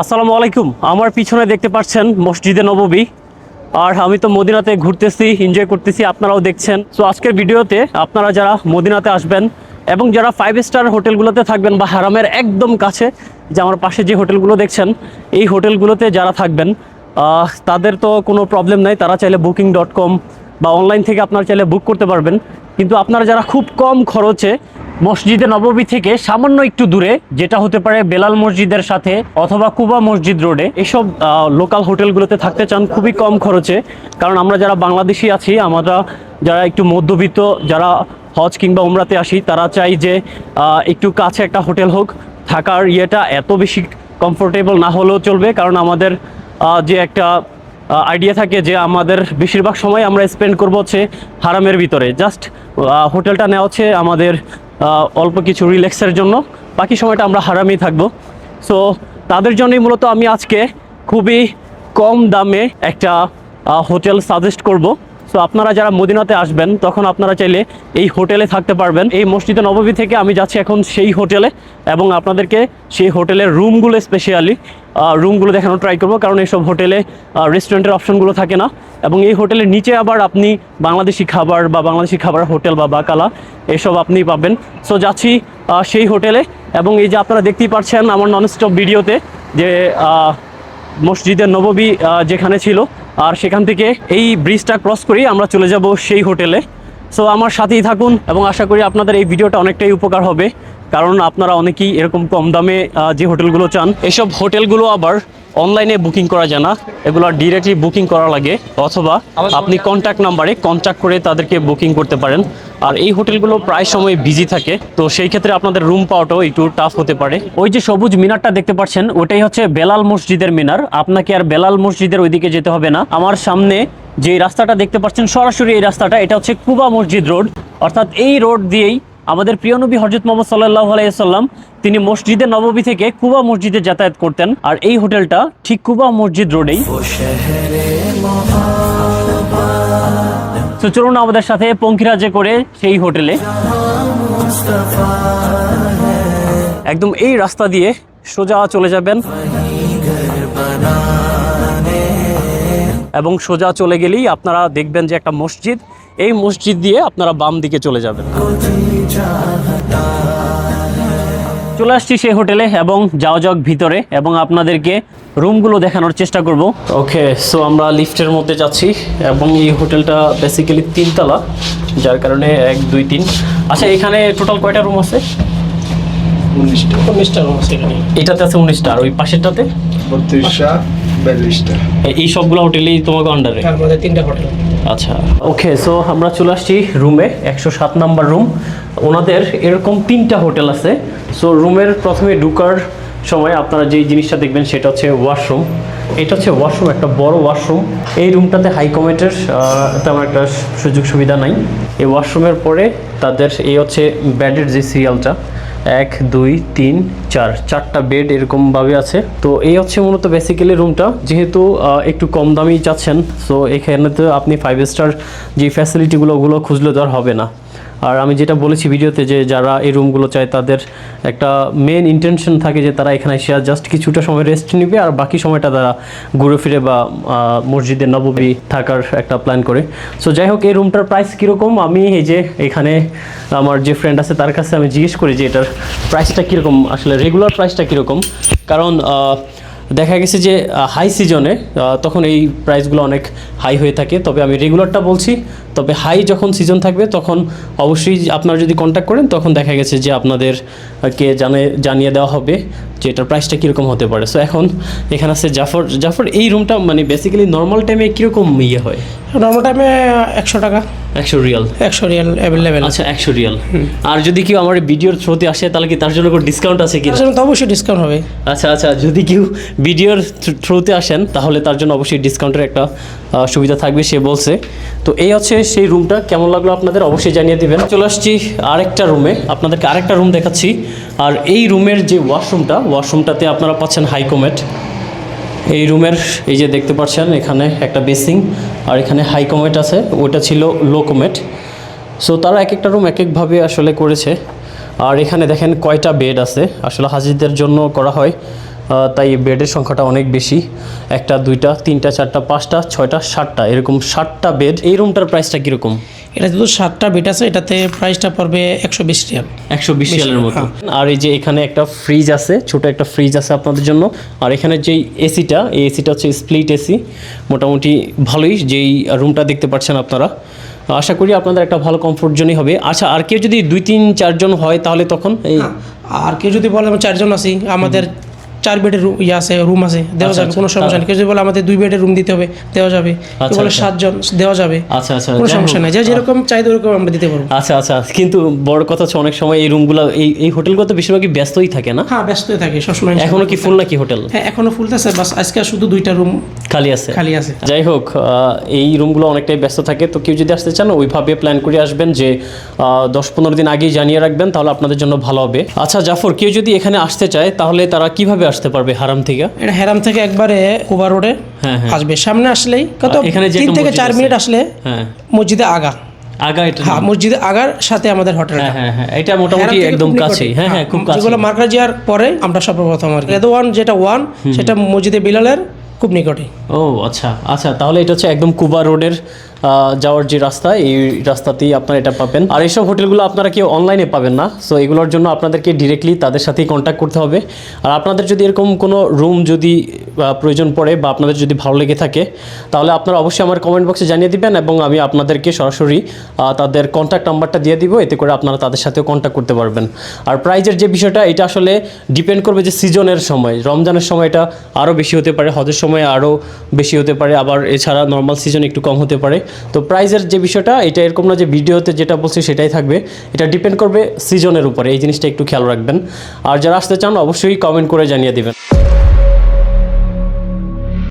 আসসালামু আলাইকুম। আমার পিছনে দেখতে পাচ্ছেন মসজিদে নববী। আর আমি তো মদিনাতে ঘুরতেছি এনজয় করতেছি, আপনারাও দেখছেন। সো আজকের ভিডিওতে আপনারা যারা মদিনাতে আসবেন এবং যারা ফাইভ স্টার হোটেলগুলোতে থাকবেন বা হারামের একদম কাছে যে আমার পাশে যে হোটেলগুলো দেখছেন, এই হোটেলগুলোতে যারা থাকবেন তাদের তো কোনো প্রবলেম নাই। তারা চাইলে বুকিং ডট কম বা অনলাইন থেকে আপনারা চাইলে বুক করতে পারবেন। কিন্তু আপনারা যারা খুব কম খরচে মসজিদে নববী থেকে সামান্য একটু দূরে, যেটা হতে পারে বেলাল মসজিদের সাথে অথবা কুবা মসজিদ রোডে, এসব লোকাল হোটেলগুলোতে থাকতে চান খুবই কম খরচে। কারণ আমরা যারা বাংলাদেশি আছি, আমরা যারা একটু মধ্যবিত্ত, যারা হজ কিংবা উমরাতে আসি, তারা চাই যে একটু কাছে একটা হোটেল হোক। থাকার ইয়েটা এত বেশি কমফোর্টেবল না হলেও চলবে, কারণ আমাদের যে একটা আইডিয়া থাকে যে আমাদের বেশিরভাগ সময় আমরা স্পেন্ড করব হচ্ছে হারামের ভিতরে। জাস্ট হোটেলটা নেওয়া হচ্ছে আমাদের অল্প কিছু রিল্যাক্সের জন্য। বাকি সময়টা আমরা হারামেই থাকব। সো তাদের জন্যই মূলত আমি আজকে খুবই কম দামে একটা হোটেল সাজেস্ট করব। সো আপনারা যারা মদিনাতে আসবেন, তখন আপনারা চাইলে এই হোটেলে থাকতে পারবেন। এই মসজিদে নববী থেকে আমি যাচ্ছি এখন সেই হোটেলে এবং আপনাদেরকে সেই হোটেলের রুমগুলো স্পেশালি রুমগুলো দেখানো ট্রাই করব। কারণ এইসব হোটেলে রেস্টুরেন্টের অপশনগুলো থাকে না। এবং এই হোটেলের নিচে আবার আপনি বাংলাদেশি খাবার বা বাংলাদেশি খাবার হোটেল বা বাকালা, এসব আপনি পাবেন। সো যাচ্ছি সেই হোটেলে এবং এই যে আপনারা দেখতেই পাচ্ছেন আমার নন স্টপ ভিডিওতে যে মসজিদের নববী যেখানে ছিল, আর সেখান থেকে এই ব্রিজটা ক্রস করেই আমরা চলে যাব সেই হোটেলে। সো আমার সাথেই থাকুন এবং আশা করি আপনাদের এই ভিডিওটা অনেকটাই উপকার হবে, কারণ আপনারা অনেকেই এরকম কম দামে যে হোটেলগুলো চান, এসব হোটেলগুলো আবার অনলাইনে বুকিং করা যায় না। এগুলো ডিরেক্টলি বুকিং করা লাগে, অথবা আপনি কন্ট্যাক্ট নাম্বারে কন্ট্যাক্ট করে তাদেরকে বুকিং করতে পারেন। আর এই হোটেলগুলো প্রায় সময় বিজি থাকে, তো সেই ক্ষেত্রে আপনাদের রুম পাওয়াটাও একটু টাফ হতে পারে। ওই যে সবুজ মিনারটা দেখতে পাচ্ছেন, ওটাই হচ্ছে বেলাল মসজিদের মিনার। আপনাকে আর বেলাল মসজিদের ওইদিকে যেতে হবে না। আমার সামনে যে রাস্তাটা দেখতে পাচ্ছেন, সরাসরি এই রাস্তাটা, এটা হচ্ছে কুবা মসজিদ রোড। অর্থাৎ এই রোড দিয়েই আমাদের প্রিয় নবী হজরত মোহাম্মদ সাল্লাহ আলাইসাল্লাম তিনি মসজিদে নববী থেকে কুবা মসজিদে যাতায়াত করতেন। আর এই হোটেলটা ঠিক কুবা মসজিদ রোডেই। তো চলুন আমাদের সাথে পঙ্খিরাজে করে সেই হোটেলে। একদম এই রাস্তা দিয়ে সোজা চলে যাবেন। এবং সোজা চলে গেলেই আপনারা দেখবেন যে একটা মসজিদ এই মসজিদ দিয়ে আপনারা বাম দিকে চলে যাবেন। চলে আসছি সেই হোটেলে এবং যাওয়া যাক ভিতরে এবং আপনাদেরকে রুমগুলো দেখানোর চেষ্টা করব। ওকে সো আমরা লিফটের মধ্যে যাচ্ছি এবং এই হোটেলটা বেসিক্যালি তিনতলা যার কারণে এক দুই তিন। আচ্ছা এখানে টোটাল কয়টা রুম আছে? উনিশটা। উনিশটা রুম আছে এখানে। এটাতে আছে উনিশটা আর ওই পাশেরটাতে? বত্রিশটা। এ- এই সবগুলো হোটেলেই তোমাকে আন্ডারে আমাদের তিনটা হোটেল। আচ্ছা। ওকে সো আমরা চলে আসছি রুমে একশো সাত নাম্বার রুম ওনাদের এরকম তিনটা হোটেল আছে। সো রুমের প্রথমে ঢুকার সময় আপনারা যেই জিনিসটা দেখবেন সেটা হচ্ছে ওয়াশরুম এটা হচ্ছে ওয়াশরুম একটা বড় ওয়াশরুম এই রুমটাতে হাই কমেটের তেমন একটা সুযোগ সুবিধা নাই। এই ওয়াশরুমের পরে তাদের এই হচ্ছে বেডের যে সিরিয়ালটা এক, দুই, তিন, চার, চারটা বেড এরকমভাবে আছে। তো এই হচ্ছে মূলত বেসিক্যালি রুমটা যেহেতু একটু কম দামেই চাচ্ছেন সো এখানে তো আপনি ফাইভ স্টার যে ফ্যাসিলিটিগুলো ওগুলো খুঁজলে তো আর হবে না। আর আমি যেটা বলেছি ভিডিওতে যে যারা এই রুমগুলো চায়, তাদের একটা মেন ইন্টেনশন থাকে যে তারা এখানে এসে জাস্ট কিছুটা সময় রেস্ট নিবে আর বাকি সময়টা তারা ঘুরে ফিরে বা মসজিদে নববী থাকার একটা প্ল্যান করে। সো যাই হোক, এই রুমটার প্রাইস কীরকম? আমি এই যে এখানে আমার যে ফ্রেন্ড আছে, তার কাছে আমি জিজ্ঞেস করি যে এটার প্রাইসটা কীরকম? আসলে রেগুলার প্রাইসটা কীরকম? কারণ দেখা গেছে যে হাই সিজনে তখন এই প্রাইসগুলো অনেক হাই হয়ে থাকে। তবে আমি রেগুলারটা বলছি তবে হাই যখন সিজন থাকবে তখন অবশ্যই আপনারা যদি কন্ট্যাক্ট করেন তখন দেখা গেছে যে আপনাদের আহ, কে জানে জানিয়ে দেওয়া হবে যে এটার প্রাইসটা কীরকম হতে পারে। সো এখন এখানে আছে জাফর জাফর এই রুমটা মানে বেসিক্যালি নর্মাল টাইমে কীরকম ইয়ে হয়? নর্মাল টাইমে একশো টাকা। একশো রিয়াল একশো রিয়াল অ্যাভেলেবেল আচ্ছা একশো রিয়াল আর যদি কেউ আমার ভিডিওর থ্রুতে আসে তাহলে কি তার জন্য কোনো ডিসকাউন্ট আছে কি? তো অবশ্যই ডিসকাউন্ট হবে। আচ্ছা আচ্ছা যদি কেউ ভিডিওর থ্রুতে আসেন তাহলে তার জন্য অবশ্যই ডিসকাউন্টের একটা সুবিধা থাকবে সে বলছে। তো এই হচ্ছে সেই রুমটা কেমন লাগল আপনাদের অবশ্যই জানিয়ে দিবেন। চলে আসছি আরেকটা রুমে। আপনাদেরকে আরেকটা রুম দেখাচ্ছি। আর এই রুমের যে ওয়াশরুমটা, ওয়াশরুমটাতে আপনারা পাচ্ছেন হাইকোমেট। এই রুমের এই যে দেখতে পাচ্ছেন, এখানে একটা বেসিং আর এখানে হাইকোমেট আছে। ওটা ছিল লো কোমেট সো তারা এক একটা রুম এক একভাবে আসলে করেছে। আর এখানে দেখেন কয়টা বেড আছে। আসলে হাজিদের জন্য করা হয়। তাই বেডের সংখ্যাটা অনেক বেশি। একটা দুইটা তিনটা চারটা পাঁচটা ছয়টা সাতটা এরকম সাতটা বেড। এই রুমটার প্রাইসটা কীরকম? এটা যেহেতু সাতটা বেড আছে এটাতে প্রাইসটা পড়বে একশো বিশ রিয়াল। একশো বিশ সালের মতো। আর এই যে এখানে একটা ফ্রিজ আছে ছোট একটা ফ্রিজ আছে আপনাদের জন্য। আর এখানে যেই এসিটা এই এসিটা হচ্ছে স্প্লিট এসি মোটামুটি ভালোই যেই রুমটা দেখতে পাচ্ছেন আপনারা। আশা করি আপনাদের একটা ভালো কমফোর্ট জোনই হবে। আচ্ছা আর কেউ যদি দুই তিন চারজন হয় তাহলে তখন এই আর কেউ যদি বলে আমরা চারজন আছি আমাদের চার বেডের রুম ইয়ে আছে রুম আছে দেওয়া আচ্ছা, যাবে আচ্ছা। কোনো সমস্যা নেই। কেউ যদি বলে আমাদের দুই বেডের রুম দিতে হবে দেওয়া যাবে। কেউ আচ্ছা, বলে আচ্ছা। সাতজন দেওয়া যাবে। আচ্ছা আচ্ছা কোনো সমস্যা নেই। যে যেরকম চাইতে ওরকম আমরা দিতে পারব। আচ্ছা আচ্ছা। কিন্তু বড় কথা হচ্ছে অনেক সময় এই রুমগুলো এই এই হোটেলগুলো তো বেশিরভাগই ব্যস্তই থাকে না? হ্যাঁ ব্যস্তই থাকে সবসময় এখনও কি ফুল নাকি হোটেল হ্যাঁ এখনও ফুল আছে বাস আজকে শুধু দুইটা রুম খালি আছে? খালি আছে। যাই হোক আহ, এই রুমগুলো অনেকটাই ব্যস্ত থাকে। তো কেউ যদি আসতে চান ওইভাবে প্ল্যান করে আসবেন যে দশ পনেরো দিন আগেই জানিয়ে রাখবেন তাহলে আপনাদের জন্য ভালো হবে। আচ্ছা জাফর কেউ যদি এখানে আসতে চায় তাহলে তারা কীভাবে আসতে পারবে হারাম থেকে? এটা হারাম থেকে একবারে কুবা রোডে হ্যাঁ, হ্যাঁ। আসবে। সামনে আসলেই কত? এখানে তিন থেকে চার মিনিট আসলে হ্যাঁ। মসজিদে আগা। আগা এটা হ্যাঁ মসজিদে আগার সাথে আমাদের হোটেল হ্যাঁ হ্যাঁ এটা মোটামুটি একদম কাছে হ্যাঁ হ্যাঁ খুব কাছে যেগুলো মার্কাজিয়ার পরে আমরা সর্বপ্রথম আর কি। ওয়ান যেটা ওয়ান সেটা মসজিদে বিলালের খুব নিকটে। ও আচ্ছা। আচ্ছা তাহলে এটা হচ্ছে একদম কুবা রোডের যাওয়ার যে রাস্তা, এই রাস্তাতেই আপনারা এটা পাবেন। আর এইসব হোটেলগুলো আপনারা কেউ অনলাইনে পাবেন না। সো এগুলোর জন্য আপনাদেরকে ডিরেক্টলি তাদের সাথেই কন্ট্যাক্ট করতে হবে। আর আপনাদের যদি এরকম কোনো রুম যদি প্রয়োজন পড়ে বা আপনাদের যদি ভালো লেগে থাকে, তাহলে আপনারা অবশ্যই আমার কমেন্ট বক্সে জানিয়ে দিবেন এবং আমি আপনাদেরকে সরাসরি তাদের কন্ট্যাক্ট নাম্বারটা দিয়ে দিব। এতে করে আপনারা তাদের সাথেও কন্ট্যাক্ট করতে পারবেন। আর প্রাইজের যে বিষয়টা, এটা আসলে ডিপেন্ড করবে যে সিজনের সময়। রমজানের সময় এটা আরও বেশি হতে পারে। হজের সময় আরও বেশি হতে পারে, আবার এছাড়া নর্মাল সিজন একটু কম হতে পারে। তো প্রাইজের যে বিষয়টা, এটা এরকম না যে ভিডিওতে যেটা বলছি সেটাই থাকবে। এটা ডিপেন্ড করবে সিজনের উপরে, এই জিনিসটা একটু খেয়াল রাখবেন। আর যারা আসতে চান, অবশ্যই কমেন্ট করে জানিয়ে দেবেন।